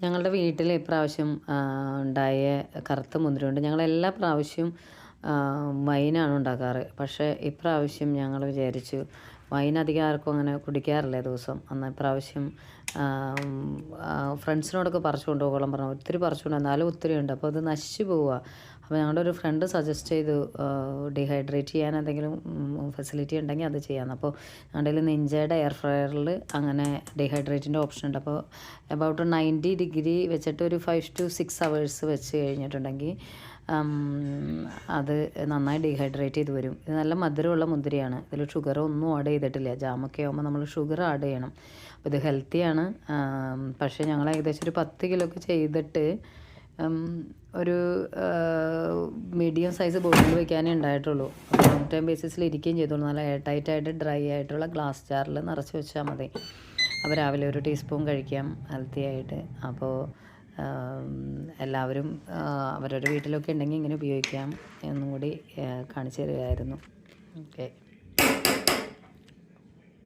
ഞങ്ങളുടെ വീട്ടിൽ ഇപ്രാവശ്യം ഉണ്ടായ കറുത്ത മുന്തിരിയുണ്ട്. ഞങ്ങൾ എല്ലാ പ്രാവശ്യവും വൈനാണ് ഉണ്ടാക്കാറ്. പക്ഷേ ഇപ്രാവശ്യം ഞങ്ങൾ വിചാരിച്ചു വൈൻ അധികം ആർക്കും അങ്ങനെ കുടിക്കാറില്ല ദിവസം. അന്ന് ഇപ്രാവശ്യം ഫ്രണ്ട്സിനോടൊക്കെ പറിച്ചു കൊണ്ടുപോകണം പറഞ്ഞു. ഒത്തിരി പറിച്ചു കൊണ്ട് എന്നാലും ഒത്തിരി ഉണ്ട്. അപ്പോൾ അത് നശിച്ചു പോവുക. അപ്പോൾ ഞങ്ങളുടെ ഒരു ഫ്രണ്ട് സജസ്റ്റ് ചെയ്തു ഡീഹൈഡ്രേറ്റ് ചെയ്യാൻ എന്തെങ്കിലും ഫെസിലിറ്റി ഉണ്ടെങ്കിൽ അത് ചെയ്യാമെന്ന്. അപ്പോൾ ഞങ്ങളുടെ കയ്യിൽ നിഞ്ചയുടെ എയർ ഫ്രയറിൽ അങ്ങനെ ഡീഹൈഡ്രേറ്റിന്റെ ഓപ്ഷൻ ഉണ്ട്. അപ്പോൾ അബൌട്ട് നയന്റി ഡിഗ്രി വെച്ചിട്ട് ഒരു ഫൈവ് ടു സിക്സ് അവേഴ്സ് വെച്ച് കഴിഞ്ഞിട്ടുണ്ടെങ്കിൽ അത് നന്നായി ഡീഹൈഡ്രേറ്റ് ചെയ്ത് വരും. ഇത് നല്ല മധുരമുള്ള മുന്തിരിയാണ്. ഇതിൽ ഷുഗർ ഒന്നും ആഡ് ചെയ്തിട്ടില്ല. ജാമൊക്കെ ആകുമ്പോൾ നമ്മൾ ഷുഗർ ആഡ് ചെയ്യണം. അപ്പോൾ ഇത് ഹെൽത്തിയാണ് പക്ഷേ ഞങ്ങൾ ഏകദേശം ഒരു പത്ത് കിലോ ഒക്കെ ചെയ്തിട്ട് ഒരു മീഡിയം സൈസ് ബോട്ടിൽ വയ്ക്കാനേ ഉണ്ടായിട്ടുള്ളൂ. ലോങ് ടൈം ബേസിസിൽ ഇരിക്കുകയും ചെയ്തോളൂ. നല്ല എയർ ടൈറ്റ് ആയിട്ട് ഡ്രൈ ആയിട്ടുള്ള ഗ്ലാസ് ജാറിൽ നിറച്ച് വെച്ചാൽ മതി. അപ്പോൾ രാവിലെ ഒരു ടീസ്പൂൺ കഴിക്കാം ഹെൽത്തി ആയിട്ട്. അപ്പോൾ എല്ലാവരും അവരുടെ വീട്ടിലൊക്കെ ഉണ്ടെങ്കിൽ ഇങ്ങനെ ഉപയോഗിക്കാം എന്നും കൂടി കാണിച്ചു തരുമായിരുന്നു ഓക്കെ.